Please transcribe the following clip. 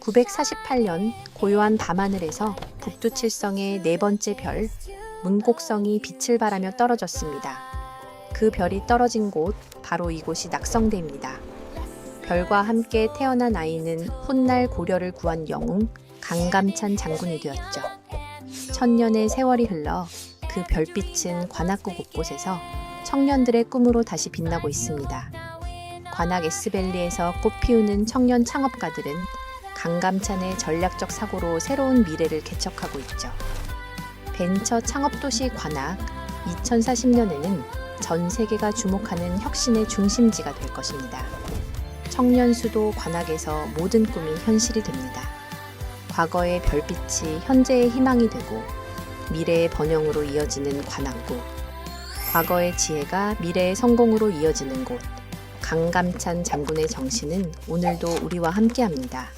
948년 고요한 밤하늘에서 북두칠성의 네 번째 별 문곡성이 빛을 발하며 떨어졌습니다. 그 별이 떨어진 곳 바로 이곳이 낙성대입니다. 별과 함께 태어난 아이는 훗날 고려를 구한 영웅 강감찬 장군이 되었죠. 천년의 세월이 흘러 그 별빛은 관악구 곳곳에서 청년들의 꿈으로 다시 빛나고 있습니다. 관악 에스밸리에서 꽃피우는 청년 창업가들은 강감찬의 전략적 사고로 새로운 미래를 개척하고 있죠. 벤처 창업도시 관악 2040년에는 전 세계가 주목하는 혁신의 중심지가 될 것입니다. 청년 수도 관악에서 모든 꿈이 현실이 됩니다. 과거의 별빛이 현재의 희망이 되고 미래의 번영으로 이어지는 관악구. 과거의 지혜가 미래의 성공으로 이어지는 곳. 강감찬 장군의 정신은 오늘도 우리와 함께합니다.